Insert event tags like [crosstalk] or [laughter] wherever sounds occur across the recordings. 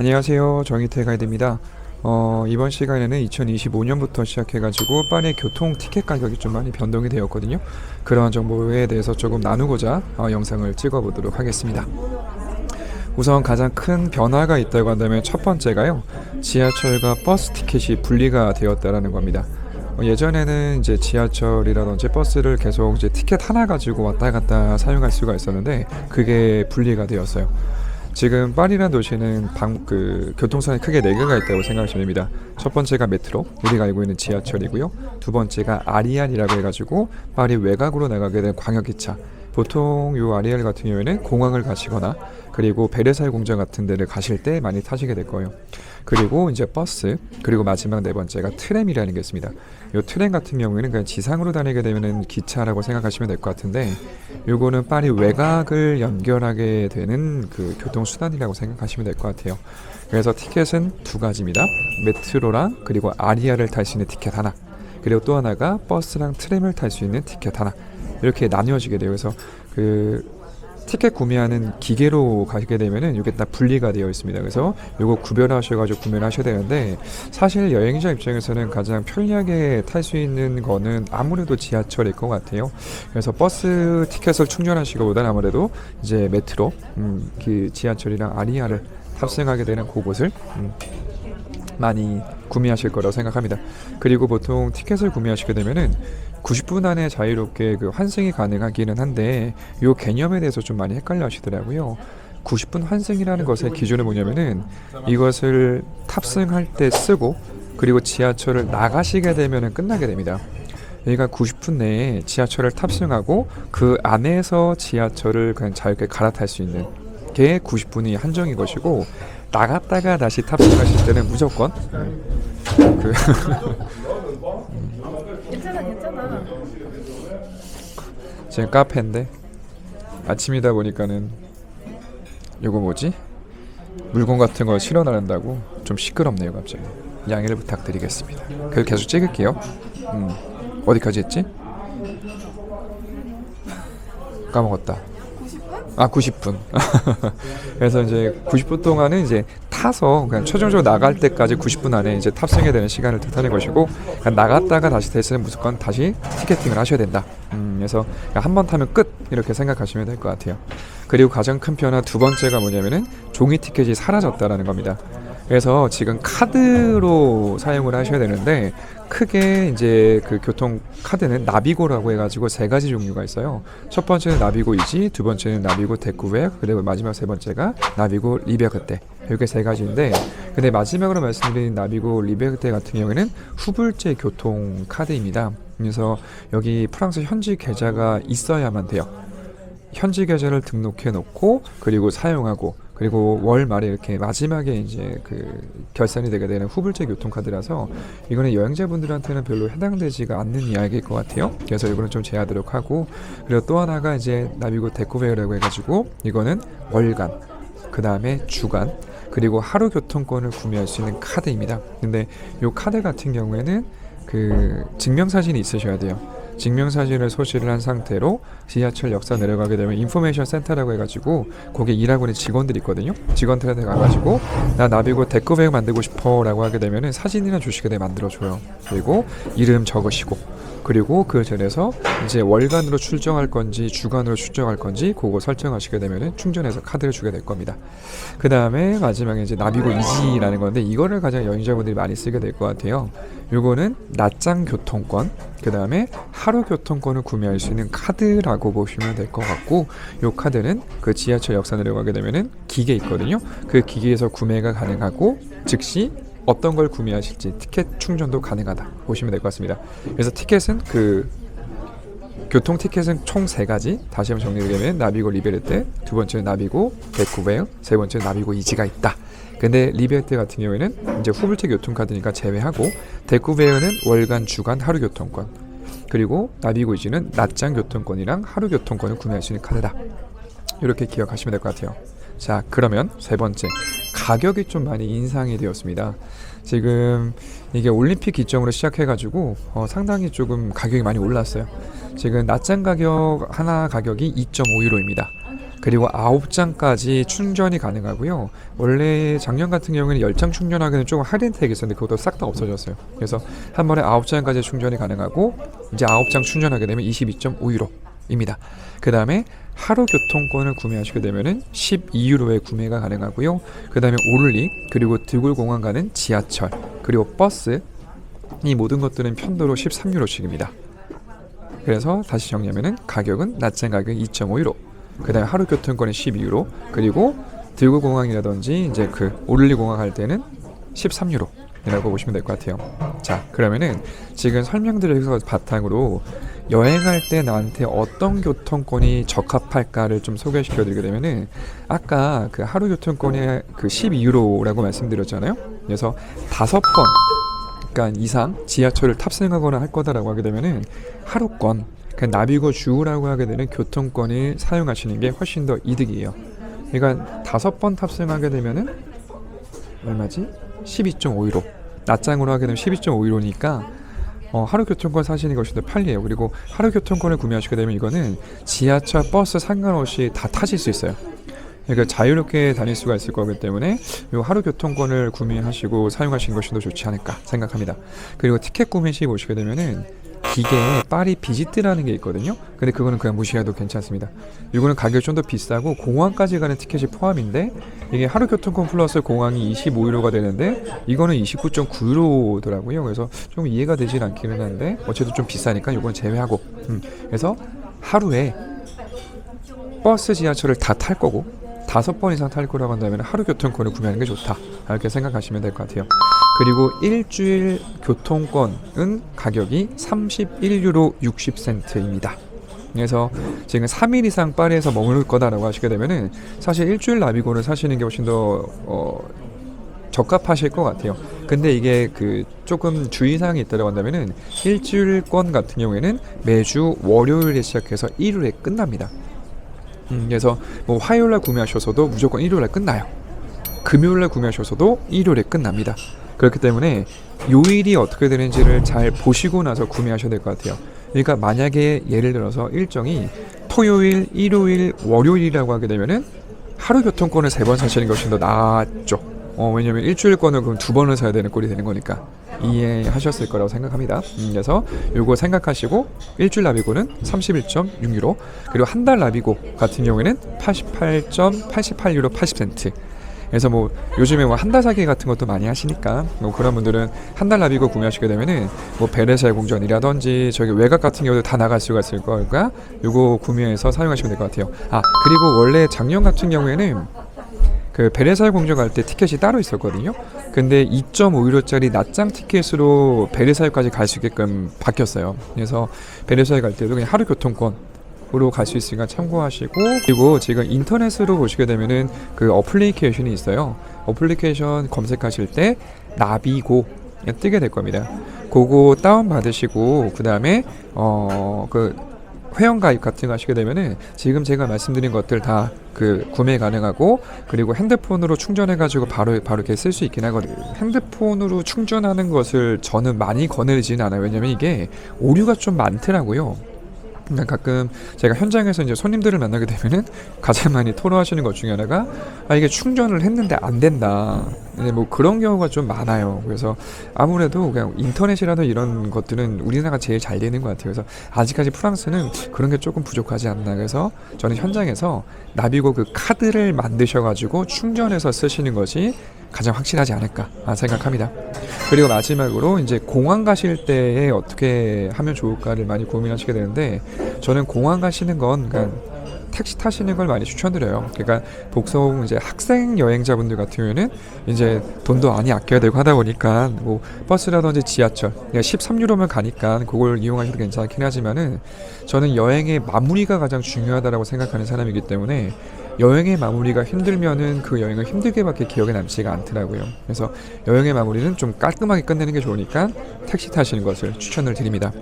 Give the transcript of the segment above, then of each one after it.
안녕하세요. 정희태 가이드입니다. 어, 이번 시간에는 2025년부터 시작해가지고 파리 교통 티켓 가격이 좀 많이 변동이 되었거든요. 그러한 정보에 대해서 조금 나누고자 어, 영상을 찍어보도록 하겠습니다. 우선 가장 큰 변화가 있다고 한다면 첫 번째가요. 지하철과 버스 티켓이 분리가 되었다라는 겁니다. 어, 예전에는 이제 지하철이라든지 버스를 계속 이제 티켓 하나 가지고 왔다 갔다 사용할 수가 있었는데 그게 분리가 되었어요. 지금 파리라는 도시는 방, 그 교통선이 크게 네 개가 있다고 생각하시면 됩니다. 첫 번째가 메트로, 우리가 알고 있는 지하철이고요. 두 번째가 아리안이라고 해가지고 파리 외곽으로 나가게 된 광역기차. 보통 요 아리알 같은 경우에는 공항을 가시거나 그리고 베르사유 공장 같은 데를 가실 때 많이 타시게 될 거예요. 그리고 이제 버스 그리고 마지막 네 번째가 트램이라는 게 있습니다. 요 트램 같은 경우에는 그냥 지상으로 다니게 되면은 기차라고 생각하시면 될 것 같은데 요거는 파리 외곽을 연결하게 되는 그 교통 수단이라고 생각하시면 될 것 같아요. 그래서 티켓은 두 가지입니다. 메트로랑 그리고 아리아를 탈 수 있는 티켓 하나. 그리고 또 하나가 버스랑 트램을 탈 수 있는 티켓 하나. 이렇게 나뉘어지게 돼요. 그래서 그 티켓 구매하는 기계로 가게 되면은 이게 다 분리가 되어 있습니다. 그래서 이거 구별하셔가지고 구매를 하셔야 되는데 사실 여행자 입장에서는 가장 편리하게 탈 수 있는 거는 아무래도 지하철일 것 같아요. 그래서 버스 티켓을 충전하시기보다는 아무래도 이제 메트로, 음, 그 지하철이랑 아리아를 탑승하게 되는 그곳을 음, 많이 구매하실 거라고 생각합니다. 그리고 보통 티켓을 구매하시게 되면은 90분 안에 자유롭게 그 환승이 가능하기는 한데 요 개념에 대해서 좀 많이 헷갈려 하시더라고요. 90분 환승이라는 것의 기준은 뭐냐면은 이것을 탑승할 때 쓰고 그리고 지하철을 나가시게 되면은 끝나게 됩니다. 여기가 90분 내에 지하철을 탑승하고 그 안에서 지하철을 그냥 자유롭게 갈아탈 수 있는 게 90분이 한정인 것이고 나갔다가 다시 탑승하실 때는 무조건 그 [laughs] 괜찮아 괜찮아 지금 카페인데 아침이다 보니까는 요거 뭐지 물건 같은 걸 실어 나른다고 좀 시끄럽네요 갑자기 양해를 부탁드리겠습니다. 그래서 계속 찍을게요. 음, 어디까지 했지? 까먹었다. 90분? 아 90분. [laughs] 그래서 이제 90분 동안은 이제 타서 그냥 최종적으로 나갈 때까지 90분 안에 이제 탑승해야 되는 시간을 뜻하는 것이고 나갔다가 다시 됐으면 무조건 다시 티켓팅을 하셔야 된다. 음, 그래서 한 번 타면 끝 이렇게 생각하시면 될 것 같아요. 그리고 가장 큰 변화 두 번째가 뭐냐면은 종이 티켓이 사라졌다라는 겁니다. 그래서 지금 카드로 사용을 하셔야 되는데 크게 이제 그 교통 카드는 나비고라고 해가지고 세 가지 종류가 있어요. 첫 번째는 나비고 이지, 두 번째는 나비고 데쿠웨, 그리고 마지막 세 번째가 나비고 리베그테. 이렇게 세 가지인데, 근데 마지막으로 말씀드린 나비고 리베그테 같은 경우에는 후불제 교통 카드입니다. 그래서 여기 프랑스 현지 계좌가 있어야만 돼요. 현지 계좌를 등록해 놓고 그리고 사용하고 그리고 월 말에 이렇게 마지막에 이제 그 결산이 되게 되는 후불제 교통카드라서 이거는 여행자분들한테는 별로 해당되지가 않는 이야기일 것 같아요. 그래서 이거는 좀 제하도록 하고 그리고 또 하나가 이제 나비고 데코베어라고 해가지고 이거는 월간 그 다음에 주간 그리고 하루 교통권을 구매할 수 있는 카드입니다. 근데 이 카드 같은 경우에는 그 증명사진이 있으셔야 돼요. 증명사진을 소지를 한 상태로 지하철 역사 내려가게 되면 인포메이션 센터라고 해가지고 거기 일하고 있는 직원들이 있거든요. 직원들한테 가가지고 나 나비고 데코백 만들고 싶어 라고 하게 되면은 사진이나 돼 만들어줘요. 그리고 이름 적으시고 그리고 그 전에서 이제 월간으로 출정할 건지 주간으로 출정할 건지 그거 설정하시게 되면은 충전해서 카드를 주게 될 겁니다. 그 다음에 마지막에 이제 나비고 이지라는 건데 이거를 가장 여행자분들이 많이 쓰게 될 것 같아요. 요거는 낮장 교통권, 그 다음에 하루 교통권을 구매할 수 있는 카드라고 보시면 될 것 같고, 요 카드는 그 지하철 역사 내려가게 되면은 기계 있거든요. 그 기계에서 구매가 가능하고 즉시 어떤 걸 구매하실지 티켓 충전도 가능하다 보시면 될 것 같습니다. 그래서 티켓은 그 교통 티켓은 총 세 가지. 다시 한번 정리되면 나비고 리베르테, 두 번째는 나비고 데쿠베어, 세 번째는 나비고 이지가 있다. 근데 리베르테 같은 경우에는 이제 후불제 교통카드니까 제외하고 데쿠베어는 월간, 주간, 하루 교통권. 그리고 나비고 이지는 낮장 교통권이랑 하루 교통권을 구매할 수 있는 카드다. 이렇게 기억하시면 될 것 같아요. 자, 그러면 세 번째 가격이 좀 많이 인상이 되었습니다. 지금 이게 올림픽 기점으로 시작해가지고 어, 상당히 조금 가격이 많이 올랐어요. 지금 낮장 가격 하나 가격이 2.5유로입니다. 그리고 9장까지 충전이 가능하고요. 원래 작년 같은 경우에는 10장 충전하기는 조금 할인 택이 있었는데 그것도 싹 다 없어졌어요. 그래서 한 번에 9장까지 충전이 가능하고 이제 9장 충전하게 되면 22.5유로 입니다. 그 다음에 하루 교통권을 구매하시게 되면은 12유로에 구매가 가능하고요. 그 다음에 오를리 그리고 드굴 공항 가는 지하철 그리고 버스 이 모든 것들은 편도로 13유로씩입니다. 그래서 다시 정리하면은 가격은 낮은 가격 2.5유로. 그 다음에 하루 교통권이 12유로. 그리고 들고 공항이라든지 이제 그 오를리 공항 갈 때는 13유로라고 보시면 될 것 같아요. 자, 그러면은 지금 설명드려서 바탕으로 여행할 때 나한테 어떤 교통권이 적합할까를 좀 소개시켜 드리게 되면은 아까 그 하루 교통권이 그 12유로라고 말씀드렸잖아요. 그래서 다섯 번 그러니까 이상 지하철을 탑승하거나 할 거다라고 하게 되면은 하루권 그 나비고 주우라고 하게 되는 교통권을 사용하시는 게 훨씬 더 이득이에요. 그러니까 다섯 번 탑승하게 되면은 얼마지? 12.5유로. 낮장으로 하게 되면 12.5유로니까 어, 하루 교통권 사시는 것이 더 편리해요. 그리고 하루 교통권을 구매하시게 되면 이거는 지하철, 버스 상관없이 다 타실 수 있어요. 그러니까 자유롭게 다닐 수가 있을 거기 때문에 이 하루 교통권을 구매하시고 사용하시는 것이 더 좋지 않을까 생각합니다. 그리고 티켓 구매 시 보시게 되면은 기계 파리 비지트라는 게 있거든요. 근데 그거는 그냥 무시해도 괜찮습니다. 이거는 가격이 좀 더 비싸고 공항까지 가는 티켓이 포함인데 이게 하루 교통권 플러스 공항이 25유로가 되는데 이거는 29.9유로더라고요. 그래서 좀 이해가 되질 않기는 한데 어쨌든 좀 비싸니까 이건 제외하고 음, 그래서 하루에 버스 지하철을 다 탈 거고 다섯 번 이상 탈 거라고 한다면 하루 교통권을 구매하는 게 좋다 이렇게 생각하시면 될 것 같아요. 그리고 일주일 교통권은 가격이 31유로 60센트입니다. 그래서 지금 3일 이상 파리에서 머물 거다라고 하시게 되면은 사실 일주일 나비고를 사시는 게 훨씬 더 어, 적합하실 것 같아요. 근데 이게 그 조금 주의사항이 있다고 한다면은 일주일권 같은 경우에는 매주 월요일에 시작해서 일요일에 끝납니다. 음, 그래서 뭐 화요일날 구매하셔서도 무조건 일요일날 끝나요. 금요일날 구매하셔서도 일요일에 끝납니다. 그렇기 때문에 요일이 어떻게 되는지를 잘 보시고 나서 구매하셔야 될 것 같아요. 그러니까 만약에 예를 들어서 일정이 토요일, 일요일, 월요일이라고 하게 되면은 하루 교통권을 세 번 사시는 것이 더 낫죠. 어, 왜냐면 일주일권을 그럼 두 번을 사야 되는 꼴이 되는 거니까 이해하셨을 거라고 생각합니다. 음, 그래서 요거 생각하시고 일주일 나비고는 31.6유로 그리고 한 달 나비고 같은 경우에는 88.88유로 80센트 그래서 뭐 요즘에 뭐 한 달 사기 같은 것도 많이 하시니까 뭐 그런 분들은 한달 나비고 구매하시게 되면은 뭐 베레사의 공전이라든지 저기 외곽 같은 경우도 다 나갈 수가 있을 거니까 요거 구매해서 사용하시면 될 것 같아요. 아 그리고 원래 작년 같은 경우에는 그 베레사유 공전 갈 때 티켓이 따로 있었거든요. 근데 2.5유로짜리 낮장 티켓으로 베레사유까지 갈 수 있게끔 바뀌었어요. 그래서 베레사유 갈 때도 그냥 하루 교통권 으로 갈 수 있으니까 참고하시고 그리고 지금 인터넷으로 보시게 되면은 그 어플리케이션이 있어요. 어플리케이션 검색하실 때 나비고 뜨게 될 겁니다. 그거 다운 받으시고 그 다음에 어그 회원 가입 같은 거 하시게 되면은 지금 제가 말씀드린 것들 다 그 구매 가능하고 그리고 핸드폰으로 충전해 가지고 바로 바로 이렇게 쓸 수 있긴 하거든요. 핸드폰으로 충전하는 것을 저는 많이 권해지는 않아요. 왜냐면 이게 오류가 좀 많더라고요. 그러니까 가끔 제가 현장에서 이제 손님들을 만나게 되면은 가장 많이 토로하시는 것 중에 하나가 아 이게 충전을 했는데 안 된다. 근데 뭐 그런 경우가 좀 많아요. 그래서 아무래도 그냥 인터넷이라도 이런 것들은 우리나라가 제일 잘 되는 것 같아요. 그래서 아직까지 프랑스는 그런 게 조금 부족하지 않나. 그래서 저는 현장에서 나비고 그 카드를 만드셔가지고 충전해서 쓰시는 것이 가장 확실하지 않을까 생각합니다. 그리고 마지막으로 이제 공항 가실 때에 어떻게 하면 좋을까를 많이 고민하시게 되는데 저는 공항 가시는 건 그러니까 택시 타시는 걸 많이 추천드려요. 그러니까 복성 이제 학생 여행자분들 같은 경우에는 이제 돈도 많이 아껴야 되고 하다 보니까 뭐 버스라든지 지하철 그러니까 13유로면 가니까 그걸 이용하셔도 괜찮긴 하지만은 저는 여행의 마무리가 가장 중요하다라고 생각하는 사람이기 때문에 여행의 마무리가 힘들면은 그 여행을 힘들게밖에 기억에 남지가 않더라고요. 그래서 여행의 마무리는 좀 깔끔하게 끝내는 게 좋으니까 택시 타시는 것을 추천을 드립니다.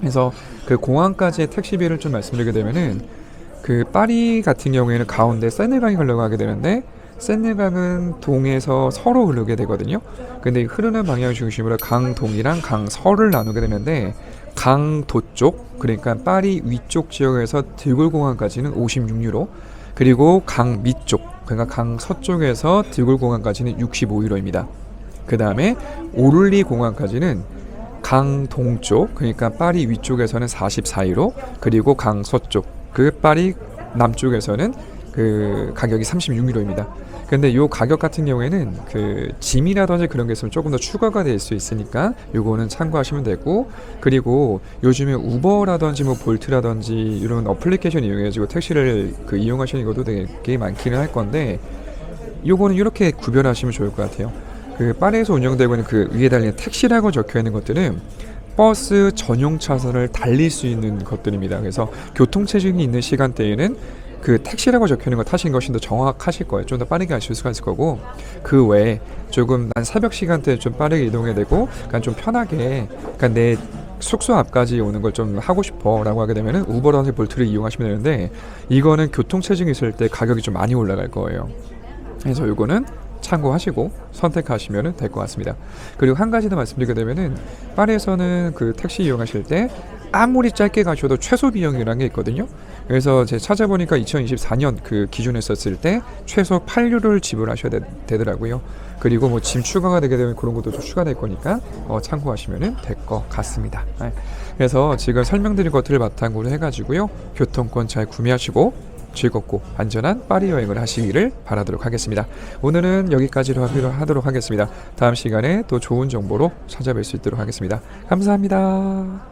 그래서 그 공항까지의 택시비를 좀 말씀드리게 되면은 그 파리 같은 경우에는 가운데 세네강이 흘러가게 되는데 세네강은 동에서 서로 흐르게 되거든요. 근데 이 흐르는 방향 중심으로 강동이랑 강서를 나누게 되는데 강도 쪽 그러니까 파리 위쪽 지역에서 들골공항까지는 56유로 그리고 강 밑쪽, 그러니까 강 서쪽에서 드골 공항까지는 65유로입니다. 그 다음에 오를리 공항까지는 강 동쪽, 그러니까 파리 위쪽에서는 44유로, 그리고 강 서쪽, 그 파리 남쪽에서는 그 가격이 36유로입니다. 근데 요 가격 같은 경우에는 그 짐이라든지 그런 게 있으면 조금 더 추가가 될 수 있으니까 요거는 참고하시면 되고 그리고 요즘에 우버라든지 뭐 볼트라든지 이런 어플리케이션 이용해가지고 택시를 그 이용하시는 것도 되게 많기는 할 건데 요거는 이렇게 구별하시면 좋을 것 같아요. 그 파리에서 운영되고 있는 그 위에 달린 택시라고 적혀 있는 것들은 버스 전용 차선을 달릴 수 있는 것들입니다. 그래서 교통 체증이 있는 시간대에는 그 택시라고 적혀 있는 거 타시는 것이 더 정확하실 거예요. 좀 더 빠르게 하실 수가 있을 거고 그 외에 조금 난 새벽 시간대에 좀 빠르게 이동해야 되고, 그러니까 좀 편하게, 그러니까 내 숙소 앞까지 오는 걸 좀 하고 싶어라고 하게 되면은 우버라든지 볼트를 이용하시면 되는데 이거는 교통 체증이 있을 때 가격이 좀 많이 올라갈 거예요. 그래서 이거는 참고하시고 선택하시면 될 것 같습니다. 그리고 한 가지 더 말씀드리게 되면은 파리에서는 그 택시 이용하실 때 아무리 짧게 가셔도 최소 비용이라는 게 있거든요. 그래서 제가 찾아보니까 2024년 그 기준에 썼을 때 최소 8유로를 지불하셔야 되, 더라고요 그리고 뭐 짐 추가가 되게 되면 그런 것도 좀 추가될 거니까 어, 참고하시면 될 것 같습니다. 네. 그래서 지금 설명드린 것들을 바탕으로 해가지고요 교통권 잘 구매하시고 즐겁고 안전한 파리 여행을 하시기를 바라도록 하겠습니다. 오늘은 여기까지로 하도록 하겠습니다. 다음 시간에 또 좋은 정보로 찾아뵐 수 있도록 하겠습니다. 감사합니다.